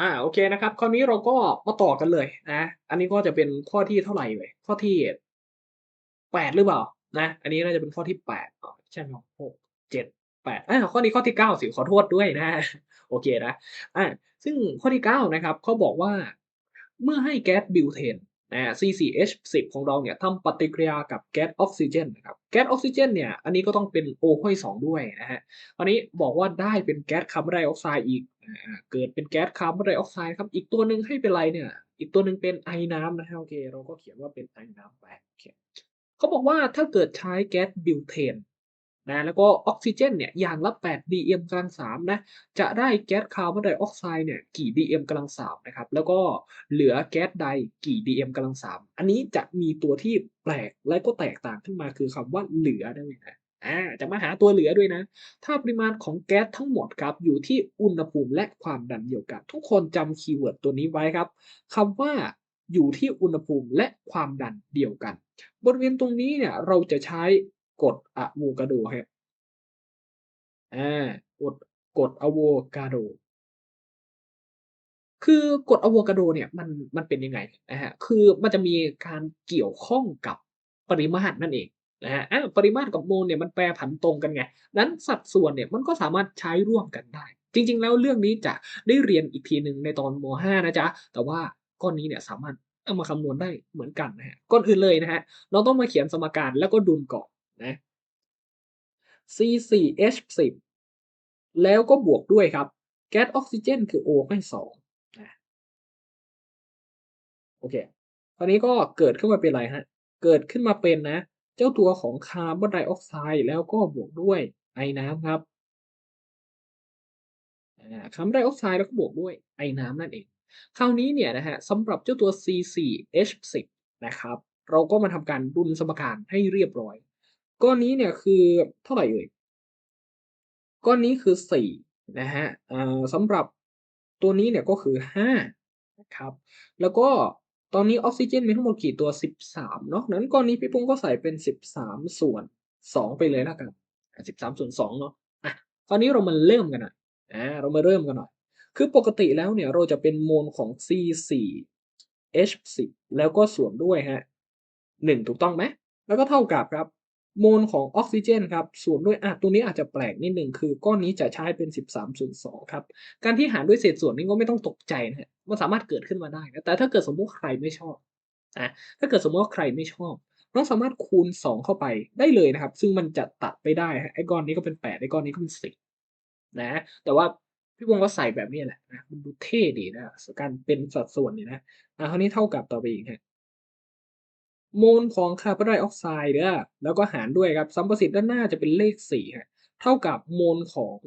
อ่าโอเคนะครับ คราวนี้เราก็มาต่อกันเลยนะ อันนี้ก็จะเป็นข้อที่เท่าไหรเอ่ยข้อที่8หรือเปล่า?นะ อันนี้น่าจะเป็นข้อที่8อ๋อใช่ไหมหกเนาะ6 7 8อาข้อนี้ข้อที่9สิขอโทษด้วยนะ โอเคนะอ่าซึ่งข้อที่9นะครับเขาบอกว่าเมื่อให้แก๊สบิวเทนอา C4H10 ของเราเนี่ยทำปฏิกิริยากับแก๊สออกซิเจนนะครับแก๊สออกซิเจนเนี่ยอันนี้ก็ต้องเป็น O ห้อย2ด้วยนะครับคราวนี้บอกว่าได้เป็นแก๊สคาร์บอนไดออกไซด์อีก เกิดเป็นแก๊สคาร์บอนไดออกไซด์ครับ อีกตัวหนึ่งให้เป็นไรเนี่ย อีกตัวหนึ่งเป็นไอน้ำนะครับโอเค เราก็เขียนว่าเป็นไอน้ำไปโอเคเขาบอกว่าถ้าเกิดใช้แก๊สบิวเทนนะแล้วก็ออกซิเจนเนี่ยอย่างละ8ดี-เอ็ม -3 นะจะได้แก๊สคาร์บอนไดออกไซด์เนี่ยกี่ดี-เอ็ม -3 นะครับแล้วก็เหลือแก๊สใดกี่ดี-เอ็ม -3 อันนี้จะมีตัวที่แปลกและก็แตกต่างขึ้นมาคือคำว่าเหลือนั่นเองนะ อาจะมาหาตัวเหลือด้วยนะ ถ้าปริมาณของแก๊สทั้งหมดครับอยู่ที่อุณหภูมิและความดันเดียวกัน ทุกคนจำคีย์เวิร์ดตัวนี้ไว้ครับคำว่าอยู่ที่อุณหภูมิและความดันเดียวกัน บริเวณตรงนี้เนี่ยเราจะใช้กฎอะโวกาโดครับอากฎกฎอะโวกาโดคือกฎอะโวกาโดเนี่ยมันมันเป็นยังไงนะครับคือมันจะมีการเกี่ยวข้องกับปริมาตรนั่นเอง นะครับอาปริมาตรกับโมลเนี่ยมันแปรผันตรงกันไงนั้นสัดส่วนเนี่ยมันก็สามารถใช้ร่วมกันได้ จริง ๆ แล้วเรื่องนี้จะได้เรียนอีกทีหนึ่งในตอนม.5 นะจ๊ะ แต่ว่าข้อนนี้เนี่ยสามารถเอามาคำนวณได้เหมือนกันนะครับก่อนอื่นเลยนะครับเราต้องมาเขียนสมการแล้วก็ดุลก่อนนะ C4H10 แล้วก็บวกด้วยครับ แก๊สออกซิเจนคือ O ให้2อาโอเคคราวนี้ก็เกิดขึ้นมาเป็นไรครับเกิดขึ้นมาเป็นนะ เจ้าตัวของคาร์บอนไดออกไซด์แล้วก็บวกด้วยไอน้ำครับคาร์บอนไดออกไซด์แล้วก็บวกด้วยไอน้ำนั่นเอง คราวนี้เนี่ยนะครับสำหรับเจ้าตัว C4H10 นะครับ เราก็มาทำการดุลสมการให้เรียบร้อย ก้อนนี้เนี่ยคือเท่าไหร่เอ่ย?ก้อนนี้คือ4นะครับอ่าสำหรับตัวนี้เนี่ยก็คือ5นะครับ แล้วก็ ตอนนี้ออกซิเจนมีทั้งหมดกี่ตัว?13 เนาะนั้นก้อนนี้พี่ปุ้งก็ใส่เป็น 13 ส่วน 2 ไปเลยแล้วกัน 13 ส่วน 2 เนาะอะคราวนี้เรามาเริ่มกันหน่อยอาเรามาเริ่มกันหน่อย คือปกติแล้วเนี่ยเราจะเป็นโมลของ C4H10 แล้วก็ส่วนด้วยฮะ1ถูกต้องไหม?แล้วก็เท่ากับครับ โมลของออกซิเจนครับส่วนด้วยอะตรงนี้อาจจะแปลกนิดหนึ่งคือก้อนนี้จะใช้เป็น 13/2ครับ การที่หารด้วยเศษส่วนนี้ก็ไม่ต้องตกใจนะครับมันสามารถเกิดขึ้นมาได้นะแต่ถ้าเกิดสมมุติใครไม่ชอบอาถ้าเกิดสมมุติว่าใครไม่ชอบเราสามารถคูณ 2 เข้าไปได้เลยนะครับ ซึ่งมันจะตัดไปได้ไอ้ก้อนนี้ก็เป็น 8 ไอ้ก้อนนี้ก็เป็น10นะ แต่ว่าพี่ปุ้งก็ใส่แบบนี้แหละนะมันดูเท่ดีนะการเป็นสัดส่วนเนี่ยนะอาคราวนี้เท่ากับต่อไปอีกครับ โมลของคาร์บอนไดออกไซด์เด้อแล้วก็หารด้วยครับสัมประสิทธิ์ด้านหน้าจะเป็นเลข4ครับเท่ากับโมลของ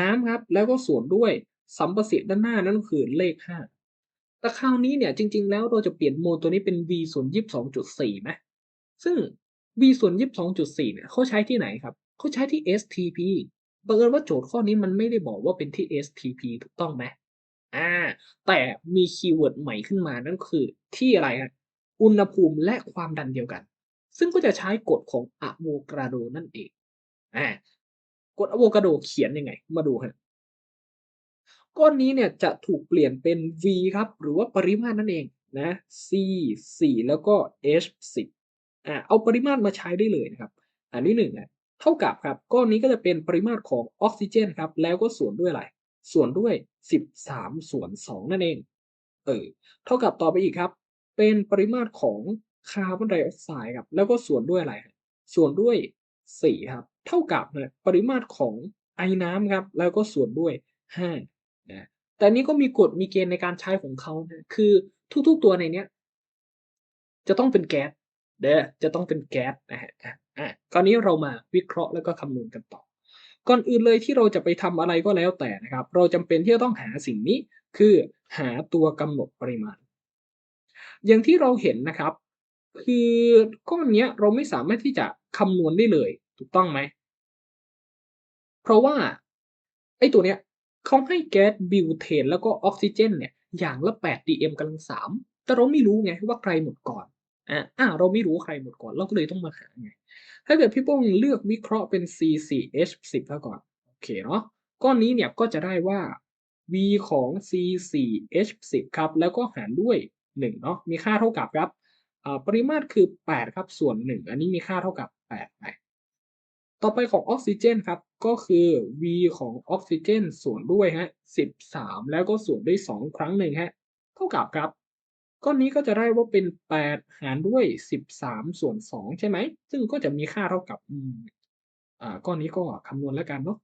น้ำครับ แล้วก็ส่วนด้วยสัมประสิทธิ์ด้านหน้านั่นก็คือเลข 5 แต่คราวนี้เนี่ยจริง ๆ แล้วเราจะเปลี่ยนโมลตัวนี้เป็น V ส่วน22.4ไหมซึ่ง V ส่วน22.4เนี่ยเขาใช้ที่ไหนครับเขาใช้ที่ STP บังเอิญว่าโจทย์ข้อนี้มันไม่ได้บอกว่าเป็นที่ STP ถูกต้องไหม?อาแต่มีคีย์เวิร์ดใหม่ขึ้นมานั่นคือที่อะไรครับ อุณหภูมิและความดันเดียวกัน ซึ่งก็จะใช้กฎของอะโวกาโดนั่นเองอากฎอะโวกาโดเขียนยังไง?มาดูครับก้อนนี้เนี่ยจะถูกเปลี่ยนเป็น V ครับ หรือว่าปริมาตรนั่นเองนะ C4 แล้วก็ H10 อาเอาปริมาตรมาใช้ได้เลยนะครับ อันที่1อะเท่ากับครับ ก้อนนี้ก็จะเป็นปริมาตรของออกซิเจนครับ แล้วก็ส่วนด้วยอะไร ส่วนด้วย 13/2นั่นเอง เออ เท่ากับต่อไปอีกครับ เป็นปริมาตรของคาร์บอนไดออกไซด์ครับ แล้วก็ส่วนด้วยอะไรครับส่วนด้วย4ครับ เท่ากับนะปริมาตรของไอ้น้ำครับ แล้วก็ส่วนด้วย5นะแต่นี้ก็มีกฎมีเกณฑ์ในการใช้ของเขานะคือทุกๆตัวในเนี้ยจะต้องเป็นแก๊สเด้อจะต้องเป็นแก๊สนะครับอะอาคราวนี้เรามาวิเคราะห์แล้วก็คำนวณกันต่อ ก่อนอื่นเลยที่เราจะไปทำอะไรก็แล้วแต่นะครับ เราจำเป็นที่จะต้องหาสิ่งนี้ คือหาตัวกำหนดปริมาณ อย่างที่เราเห็นนะครับ คือก้อนเนี้ยเราไม่สามารถที่จะคำนวณได้เลย ถูกต้องไหม?เพราะว่าไอ้ตัวเนี้ยเขาให้แก๊สบิวเทนแล้วก็ออกซิเจนเนี่ยอย่างละ8ดี-เอ็มแต่เราไม่รู้ไงว่าใครหมดก่อนอาอาเราไม่รู้ใครหมดก่อน เราก็เลยต้องมาหาไง ถ้าเกิดพี่โป้งเลือกวิเคราะห์เป็น C4H10 เสียก่อน โอเคเนาะ ก้อนนี้เนี่ยก็จะได้ว่า v ของ c 4 h 10 ครับ แล้วก็หารด้วย 1เนาะมีค่าเท่ากับครับปริมาตรคือ 8 ครับส่วน 1 อันนี้มีค่าเท่ากับ8ไปต่อไปของออกซิเจนครับก็คือ v ของออกซิเจนส่วนด้วยฮะ13 แล้วก็ส่วนด้วย 2 ครั้งหนึ่งฮะเท่ากับครับก้อนนี้ก็จะได้ว่าเป็น 8 หารด้วย 13 ส่วน 2 ใช่ไหม ซึ่งก็จะมีค่าเท่ากับอ่าก้อนนี้ก็คำนวณแล้วกันเนาะ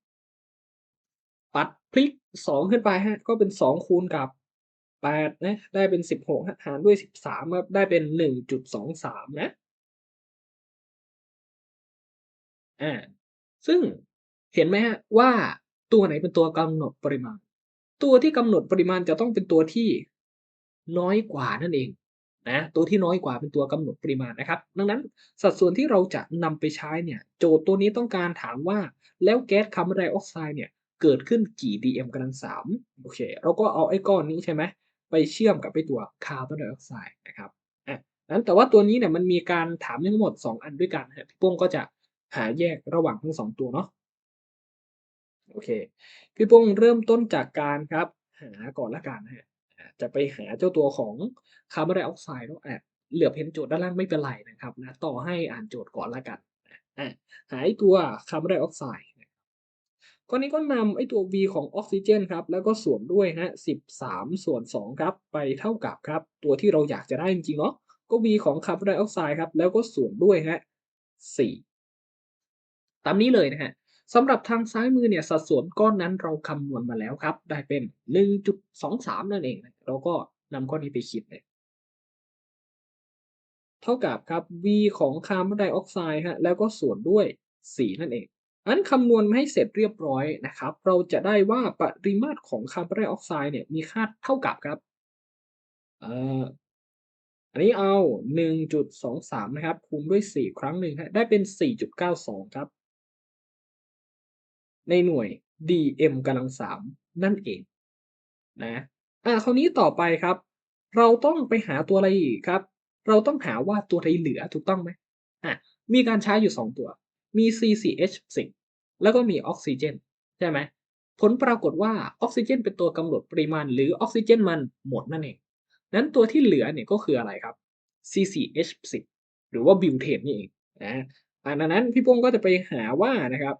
ปัดพลิก 2 ขึ้นไปฮะก็เป็น 2 คูณกับ 8นะได้เป็น16ฮะหารด้วย13ครับได้เป็น1.23นะอ่าซึ่งเห็นไหมครับว่าตัวไหนเป็นตัวกำหนดปริมาณ ตัวที่กำหนดปริมาณจะต้องเป็นตัวที่น้อยกว่านั่นเองนะตัวที่น้อยกว่าเป็นตัวกำหนดปริมาณนะครับ ดังนั้นสัดส่วนที่เราจะนำไปใช้เนี่ยโจทย์ตัวนี้ต้องการถามว่าแล้วแก๊สคาร์บอนไดออกไซด์เนี่ยเกิดขึ้นกี่ dm กำลัง3โอเคเราก็เอาไอ้ก้อนนี้ใช่ไหม ไปเชื่อมกับไอ้ตัวคาร์บอนไดออกไซด์นะครับอานั้นแต่ว่าตัวนี้เนี่ยมันมีการถามทั้งหมด 2 อันด้วยกันครับพี่โป้งก็จะหาแยกระหว่างทั้ง 2 ตัวเนาะโอเค พี่โป้งเริ่มต้นจากการครับหาก่อนล้วกันนะจะไปหาเจ้าตัวของคาร์บอนไดออกไซด์เนาะอาเหลือเห็นโจทย์ด้านล่างไม่เป็นไรนะครับนะต่อให้อ่านโจทย์ก่อนล้วกันอาหาตัวคาร์บอนไดออกไซด์ ก้อนนี้ก็นำไอ้ตัว V ของออกซิเจนครับ แล้วก็ส่วนด้วยครับ13 ส่วน 2 ครับ ไปเท่ากับครับ ตัวที่เราอยากจะได้จริงๆเนาะ ก็ V ของคาร์บอนไดออกไซด์ครับ แล้วก็ส่วนด้วยครับ4ตามนี้เลยนะครับสำหรับทางซ้ายมือเนี่ยสัดส่วนก้อนนั้นเราคำนวณมาแล้วครับ ได้เป็น 1.23 นั่นเอง เราก็นำก้อนนี้ไปคิดเลยเท่ากับครับ V ของคาร์บอนไดออกไซด์ครับแล้วก็ส่วนด้วย 4 นั่นเอง งั้นคำนวณมาให้เสร็จเรียบร้อยนะครับ เราจะได้ว่าปริมาตรของคาร์บอนไดออกไซด์เนี่ยมีค่าเท่ากับครับเอ่ออันนี้เอา 1.23 นะครับ คูณด้วย 4 ครั้งหนึ่งได้เป็น 4.92 ครับ ในหน่วย dm กำลัง 3 นั่นเองนะอ่าคราวนี้ต่อไปครับ เราต้องไปหาตัวอะไรอีกครับ เราต้องหาว่าตัวไหนเหลือถูกต้องไหมอามีการใช้อยู่ 2 ตัว มี C4H10 แล้วก็มีออกซิเจนใช่ไหมผลปรากฏว่าออกซิเจน เป็นตัวกำหนดปริมาณ หรือออกซิเจนมันหมดนั่นเองงั้นตัวที่เหลือเนี่ยก็คืออะไรครับ C4H10 หรือว่าบิวเทนนี่เองนะอ่าดังนั้นพี่โป้งก็จะไปหาว่านะครับ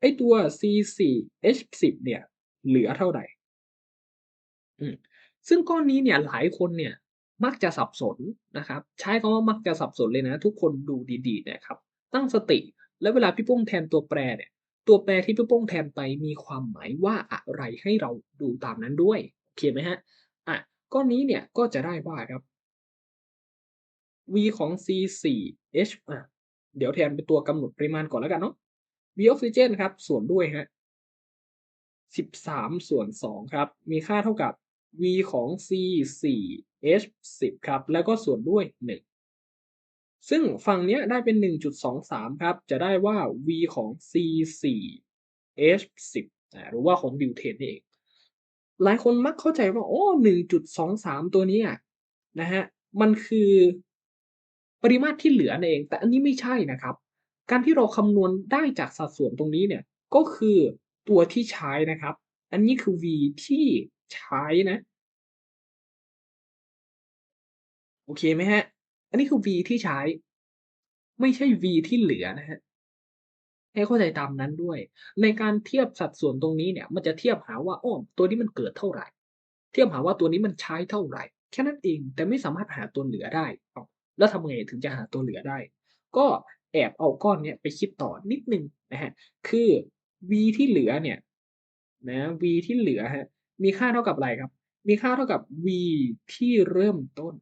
ไอตัว C4H10 เนี่ย เหลือเท่าไหรอืมซึ่งก้อนนี้เนี่ยหลายคนเนี่ยมักจะสับสนนะครับ ใช้คำว่ามักจะสับสนเลยนะ ทุกคนดูดีๆนะครับ ตั้งสติ แล้วเวลาพี่โป้งแทนตัวแปรเนี่ย ตัวแปรที่พี่โป้งแทนไปมีความหมายว่าอะไรให้เราดูตามนั้นด้วยโอเคไหมครับอาก้อนนี้เนี่ยก็จะได้ว่าครับ V ของ C4H อาเดี๋ยวแทนเป็นตัวกำหนดปริมาณก่อนแล้วกันเนาะ V ออกซิเจนครับ ส่วนด้วยครับ13 ส่วน 2 ครับ มีค่าเท่ากับ V ของ C4H10 ครับ แล้วก็ส่วนด้วย 1 ซึ่งฝั่งเนี้ยได้เป็น 1.23 ครับ จะได้ว่า V ของ C4H10 อ่าหรือว่าของบิวเทนนี่เอง หลายคนมักเข้าใจว่าอ๋อ1.23 ตัวนี้นะครับมันคือปริมาตรที่เหลือนั่นเอง แต่อันนี้ไม่ใช่นะครับ การที่เราคำนวณได้จากสัดส่วนตรงนี้เนี่ย ก็คือตัวที่ใช้นะครับ อันนี้คือ V ที่ใช้นะ โอเคไหมครับ อันนี้คือ V ที่ใช้ ไม่ใช่ V ที่เหลือนะครับให้เข้าใจตามนั้นด้วย ในการเทียบสัดส่วนตรงนี้เนี่ย มันจะเทียบหาว่าอ้อตัวนี้มันเกิดเท่าไหร่ เทียบหาว่าตัวนี้มันใช้เท่าไหร่ แค่นั้นเองแต่ไม่สามารถหาตัวเหลือได้ แล้วทำไงถึงจะหาตัวเหลือได้ ก็แอบเอาก้อนเนี้ยไปคิดต่อนิดนึงนะครับคือ V ที่เหลือเนี่ยนะ V ที่เหลือครับมีค่าเท่ากับอะไรครับ มีค่าเท่ากับ V ที่เริ่มต้น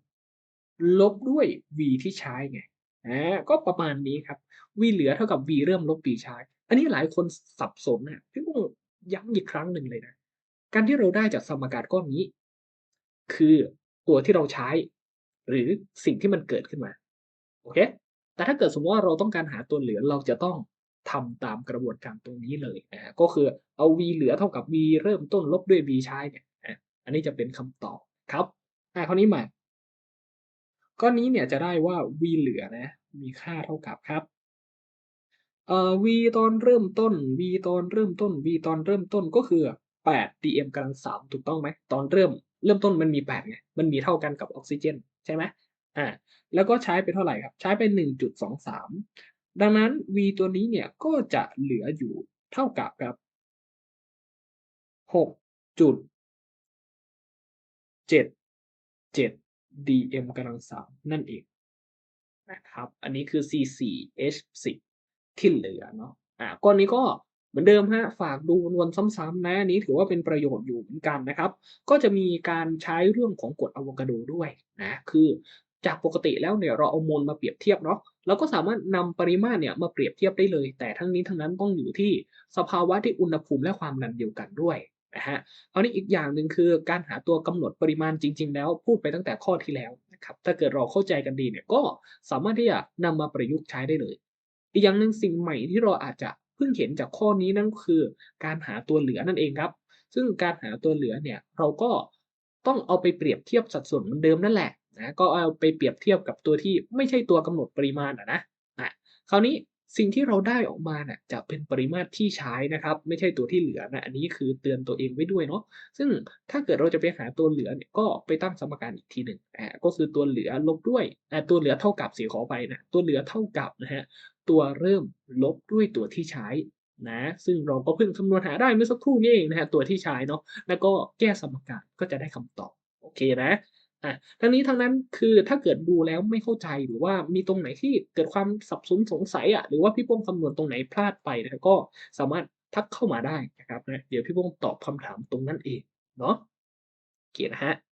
ลบด้วย V ที่ใช้ไงอาก็ประมาณนี้ครับ V เหลือเท่ากับ V เริ่มลบ V ใช้ อันนี้หลายคนสับสนน่ะพี่โป้งย้ำอีกครั้งหนึ่งเลยนะ การที่เราได้จากสมการก้อนนี้ คือตัวที่เราใช้ หรือสิ่งที่มันเกิดขึ้นมาโอเค แต่ถ้าเกิดสมมติว่าเราต้องการหาตัวเหลือเราจะต้องทำตามกระบวนการตรงนี้เลยนะก็คือเอา V เหลือเท่ากับ V เริ่มต้นลบด้วย V ใช้เนี่ยอาอันนี้จะเป็นคำตอบครับอาคราวนี้มา ก้อนนี้เนี่ยจะได้ว่า V เหลือนะ มีค่าเท่ากับครับเอ่อ V ตอนเริ่มต้น V ตอนเริ่มต้น V ตอนเริ่มต้นก็คือ 8 dm กำลัง3ถูกต้องไหม?ตอนเริ่มเริ่มต้นมันมี8ไงมันมีเท่ากันกับออกซิเจนใช่ไหม?อ่าแล้วก็ใช้ไปเท่าไหร่ครับ ใช้ไป 1.23 ดังนั้น V ตัวนี้เนี่ยก็จะเหลืออยู่เท่ากับครับ6.77 dm กำลัง3นั่นเองนะครับ อันนี้คือ C4H10 ที่เหลือเนาะ อ่าก้อนนี้ก็เหมือนเดิมครับฝากดูวนๆซ้ำๆนะอันนี้ถือว่าเป็นประโยชน์อยู่เหมือนกันนะครับ ก็จะมีการใช้เรื่องของกรดอะโวคาโดด้วยนะ คือจากปกติแล้วเนี่ยเราเอามวลมาเปรียบเทียบเนาะเราก็สามารถนำปริมาตรเนี่ยมาเปรียบเทียบได้เลย แต่ทั้งนี้ทั้งนั้นต้องอยู่ที่สภาวะที่อุณหภูมิและความดันเดียวกันด้วย นะครับคราวนี้อีกอย่างหนึ่งคือการหาตัวกำหนดปริมาณจริง ๆ แล้วพูดไปตั้งแต่ข้อที่แล้วนะครับถ้าเกิดเราเข้าใจกันดีเนี่ยก็สามารถที่จะนำมาประยุกต์ใช้ได้เลย อีกอย่างหนึ่งสิ่งใหม่ที่เราอาจจะเพิ่งเห็นจากข้อนี้นั่นคือ การหาตัวเหลือนั่นเองครับ ซึ่งการหาตัวเหลือเนี่ยเราก็ต้องเอาไปเปรียบเทียบสัดส่วนเหมือนเดิมนั่นแหละนะก็เอาไปเปรียบเทียบกับตัวที่ไม่ใช่ตัวกำหนดปริมาณอะนะอาคราวนี้ สิ่งที่เราได้ออกมาน่ะจะเป็นปริมาตรที่ใช้นะครับ ไม่ใช่ตัวที่เหลือนะอันนี้คือเตือนตัวเองไว้ด้วยเนาะซึ่งถ้าเกิดเราจะไปหาตัวเหลือเนี่ยก็ไปตั้งสมการอีกทีหนึ่งอาก็คือตัวเหลือลบด้วยอ่าตัวเหลือเท่ากับสิขออภัยนะตัวเหลือเท่ากับนะครับตัวเริ่มลบด้วยตัวที่ใช้นะซึ่งเราก็เพิ่งคำนวณหาได้เมื่อสักครู่นี้เองนะครับตัวที่ใช้เนาะแล้วก็แก้สมการก็จะได้คำตอบโอเคนะ อะทั้งนี้ทั้งนั้นคือถ้าเกิดดูแล้วไม่เข้าใจหรือว่ามีตรงไหนที่เกิดความสับสนสงสัยอะหรือว่าพี่โป้งคำนวณตรงไหนพลาดไปนะก็สามารถทักเข้ามาได้นะครับนะเดี๋ยวพี่โป้งตอบคำถามตรงนั้นเองเนาะโอเคนะฮะ